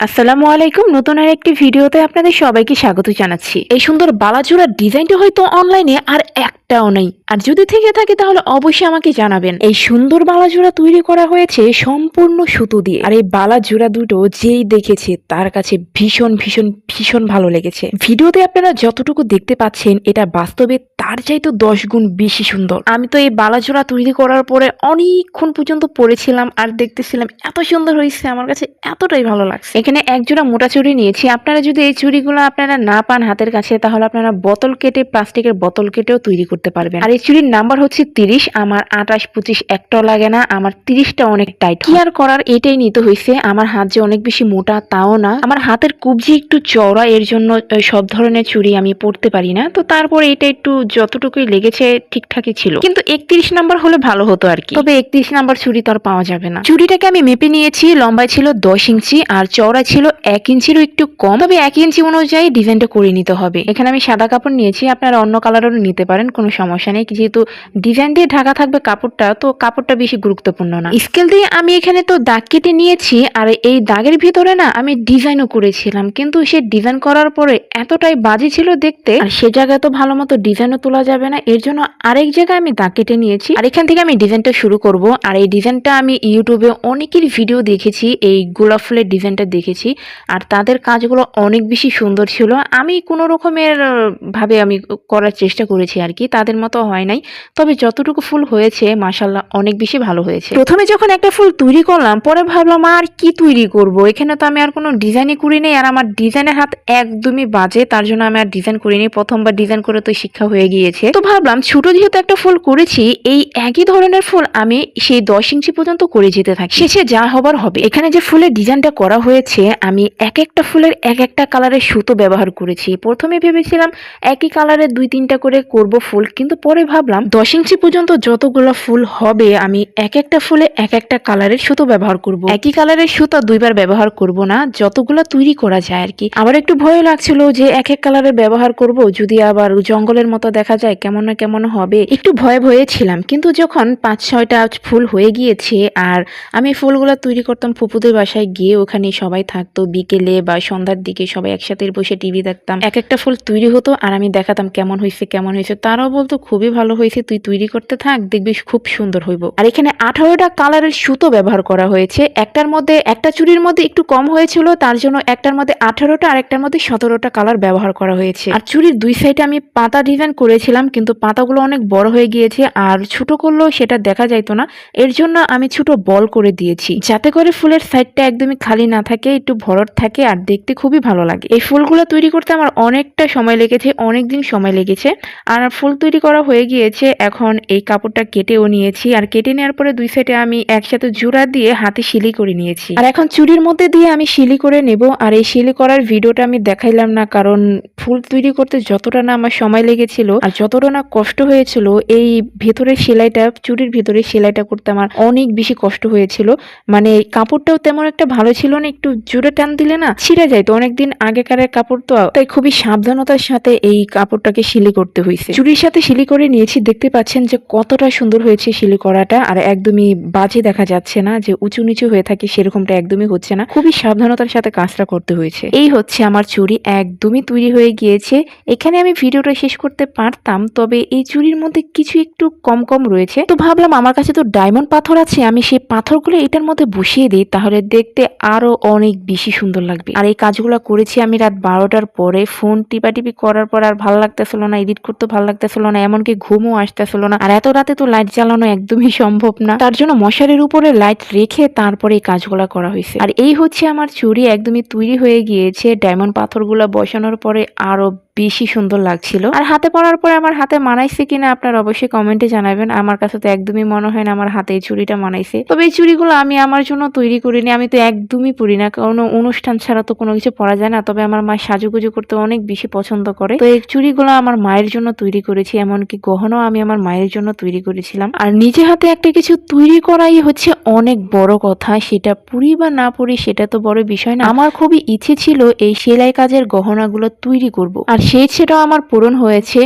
আসসালামু আলাইকুম। নতুন আর একটি ভিডিওতে আপনাদের সবাইকে স্বাগত জানাচ্ছি। এই সুন্দর বালাজোড়ার ডিজাইনটা হয়তো অনলাইনে আর একটাও নেই। আর যদি থেকে থাকে তাহলে অবশ্যই আমাকে জানাবেন। এই সুন্দর বালাজোড়া তৈরি করা হয়েছে সম্পূর্ণ সুতো দিয়ে। আর এই বালাজোড়া দুটো যেই দেখেছে তার কাছে ভীষণ ভীষণ ভীষণ ভালো লেগেছে। ভিডিওতে আপনারা যতটুকু দেখতে পাচ্ছেন এটা বাস্তবে তার চাইতে দশ গুণ বেশি সুন্দর। আমি তো এই বালাজোড়া তৈরি করার পরে অনেকক্ষণ পর্যন্ত পড়েছিলাম আর দেখতেছিলাম এত সুন্দর হয়েছে। আমার কাছে এতটাই ভালো লাগছে। এখানে এক জোড়া মোটা চুড়ি নিয়েছি। আপনারা যদি এই চুড়িগুলো আপনারা না পান হাতের কাছে, তাহলে আপনারা বোতল কেটে, প্লাস্টিকের বোতল কেটেও তৈরি করতে পারবেন। আর এই চুড়ির নাম্বার হচ্ছে তিরিশ আমার আঠাশ পঁচিশ একটাও লাগে না আমার তিরিশটা অনেক টাইট কি আর করার এটাই নিতে হয়েছে আমার হাত যে অনেক বেশি মোটা তাও না। আমার হাতের কুবজি একটু চওড়া এর জন্য সব ধরনের চুরি আমি পরতে পারি না। তো তারপরে এটা একটু যতটুকুই লেগেছে ঠিকঠাকই ছিল। কিন্তু একত্রিশ নাম্বার হলে ভালো হতো আর কি। তবে একত্রিশ নাম্বার চুরি তো আর পাওয়া যাবে না। চুরিটাকে আমি মেপে নিয়েছি লম্বায় ছিল দশ ইঞ্চি আর চওড়া ছিল এক ইঞ্চিরও একটু কম। তবে এক ইঞ্চি অনুযায়ী ডিজাইনটা করে নিতে হবে। এখানে আমি সাদা কাপড় নিয়েছি আপনারা অন্য কালারেরও নিতে পারেন কোনো সমস্যা নেই। যেহেতু ডিজাইন দিয়ে ঢাকা থাকবে কাপড়টা, তো কাপড়টা বেশি গুরুত্বপূর্ণ না। স্কেল দিয়ে আমি এখানে তো দাগ কেটে নিয়েছি, আর এই দাগের ভিতরে না আমি ডিজাইনও করেছিলাম। কিন্তু সে ডিজাইন করার পরে এতটাই বাজে ছিল দেখতে, আর সে জায়গায় তো ভালো মতো ডিজাইনও তোলা যাবে না। এর জন্য আরেক জায়গায় আমি দাগ কেটে নিয়েছি। আর এখান থেকে আমি ডিজাইনটা শুরু করব। আর এই ডিজাইনটা আমি ইউটিউবে অনেকের ভিডিও দেখেছি, এই গোলাপ ফুলের ডিজাইনটা দেখেছি। আর তাদের কাজগুলো অনেক বেশি সুন্দর ছিল। আমি কোনো রকমের, ভাবে আমি করার চেষ্টা করেছি আর কি। তাদের মতো হয় নাই। তবে যতটুকু ফুল হয়েছে মাসাল্লাহ অনেক বেশি ভালো হয়েছে। প্রথমে যখন একটা ফুল তৈরি করলাম, পরে ভাবলাম, আর কি তৈরি করব? এখানে তো আমি আর কোনো ডিজাইনই করি নাই, আর আমার ডিজাইনের হাত একদমই বাজে, তার জন্য আমি আর ডিজাইন করিনি। প্রথমবার ডিজাইন করে তো শিক্ষা হয়ে গিয়েছে। তো ভাবলাম, ছোট যেহেতু একটা ফুল করেছি, এই একই ধরনের ফুল আমি সেই দশ ইঞ্চি পর্যন্ত করে যেতে থাকি। শেষে যা হবার হবে। এখানে যে ফুলের ডিজাইনটা করা হয়েছে, আমি এক একটা ফুলের এক একটা কালারের সুতো ব্যবহার করেছি। প্রথমে ভেবেছিলাম, একই কালারের দুই তিনটা করে করব ফুল কিন্তু পরে ভাবলাম, দশ ইঞ্চি পর্যন্ত যতগুলো ফুল হবে, আমি এক একটা ফুলে এক একটা কালারের সুতো ব্যবহার করব। একই কালারের সুতো দুইবার ব্যবহার করব না, যতগুলো তৈরি করা যায় আর কি। আবার একটু ভয় লাগছিল যে এক এক কালারের ব্যবহার করব, যদি আবার জঙ্গলের মতো দেখা যায় কেমন না কেমন হবে। একটু ভয়ে ভয়ে ছিলাম, কিন্তু যখন পাঁচ ছয়টা ফুল হয়ে গিয়েছে আর আমি ফুলগুলো তৈরি করতাম ফুপুদের বাসায় গিয়ে, ওখানে সবাই থাকতো, বিকেলে বা সন্ধ্যার দিকে সবাই একসাথে বসে টিভি দেখতাম। এক একটা ফুল তৈরি হতো আর আমি দেখাতাম কেমন হয়েছে কেমন হয়েছে তারাও বলতো, খুবই ভালো হয়েছে, তুই তৈরি করতে থাক, দেখবি খুব সুন্দর হইব। আর এখানে আঠারোটা কালারের সুতো ব্যবহার করা হয়েছে। একটার মধ্যে, একটা চুড়ির মধ্যে একটু কম হয়েছিল, তার জন্য একটার মধ্যে আঠারোটা আর একটার মধ্যে সতেরোটা কালার ব্যবহার করা হয়েছে। আর চুড়ির দুই সাইডে আমি পাতা ডিজাইন করেছিলাম, কিন্তু পাতাগুলো অনেক বড় হয়ে গিয়েছে, আর ছোট করলেও সেটা দেখা যাইতো না। এর জন্য আমি ছোট বল করে দিয়েছি, যাতে করে ফুলের সাইডটা একদমই খালি না থাকে, একটু ভরট থাকে, আর দেখতে খুবই ভালো লাগে। এই ফুলগুলো তৈরি করতে আমার অনেকটা সময় লেগেছে অনেক দিন সময় লেগেছে, আর ফুল তৈরি করা হয়ে গিয়েছে। এখন এই কাপড়টা কেটেও নিয়েছি। আর কেটে নেওয়ার পরে দুই সাইডে আমি একসাথে জোড়া দিয়ে হাতে শিলি করে নিয়েছি। আর এখন চুড়ির মধ্যে দিয়ে আমি শিলি করে নেব। আর এই শিলি করার ভিডিওটা আমি দেখাইলাম না, কারণ ফুল তৈরি করতে যতটা না আমার সময় লেগেছিল আর যতটা না কষ্ট হয়েছিল, এই ভেতরের সেলাইটা, চুরির ভেতরে সেলাইটা করতে আমার অনেক বেশি কষ্ট হয়েছিল। মানে কাপড়টাও তেমন একটা ভালো ছিল না, একটু জোরে টান দিলে না ছিঁড়ে যায়। তো অনেকদিন আগেকারের কাপড় তো, তাই খুবই সাবধানতার সাথে এই কাপড়টাকে শিলি করতে হয়েছে চুড়ির সাথে শিলি করে নিয়েছি, দেখতে পাচ্ছেন যে কতটা সুন্দর হয়েছে শিলি করাটা, আর একদমই বাজে দেখা যাচ্ছে না যে উঁচু নিচু হয়ে থাকে সেরকমটা একদমই হচ্ছে না। খুবই সাবধানতার সাথে কাজটা করতে হয়েছে। এই হচ্ছে আমার চুরি একদমই তৈরি হয়ে গিয়েছে। এখানে আমি ভিডিওটা শেষ করতে পারতাম, তবে এই চুরির মধ্যে কিছু একটু কম কম রয়েছে। তো ভাবলাম আমার কাছে তো ডায়মন্ড পাথর আছে, আমি সেই পাথরগুলো এটার মধ্যে বসিয়ে দিই, তাহলে দেখতে আরও অনেক বেশি সুন্দর লাগবে। আর এই কাজগুলো করেছি আমি রাত বারোটার পরে, ফোন টিপাটিপি করার পর আর ভালো লাগতেছিল না, এডিট করতে ভালো লাগতেছিল না, এমনকি ঘুমও আসতেছিল না। আর এত রাতে তো লাইট জ্বালানো একদমই সম্ভব না। তার জন্য মশারির উপরে লাইট রেখে তারপরে এই কাজগুলো করা হয়েছে। আর এই হচ্ছে আমার চুরি, একদমই তৈরি হয়ে গিয়েছে। ডায়মন্ড পাথরগুলো বসানোর পরে আরও বেশি সুন্দর লাগছিল। আর হাতে পরার পরে আমার হাতে মানাইছে কিনা আপনার অবশ্যই কমেন্টে জানাবেন। আমার কাছে তো একদমই মনে হয় না আমার হাতে এই চুড়িটা মানাইছে। তবে এই চুড়িগুলো আমি আমার জন্য তৈরি করিনি, আমি তো একদমই পরি না। কোনো অনুষ্ঠান ছাড়া তো কোনো কিছু পরা যায় না। তবে আমার মা সাজুগুজু করতে অনেক বেশি পছন্দ করে। তো এই চুড়িগুলো আমার মায়ের জন্য তৈরি করেছি, এমনকি গহনাও আমি আমার মায়ের জন্য তৈরি করেছিলাম। আর নিজে হাতে একটা কিছু তৈরি করাই হচ্ছে অনেক বড় কথা, সেটা পুরি বা না পুরি সেটা তো বড় বিষয় না। আমার খুবই ইচ্ছে ছিল এই সেলাই কাজের গহনাগুলো তৈরি করব। আর সেই সেটাও আমার পূরণ হয়েছে।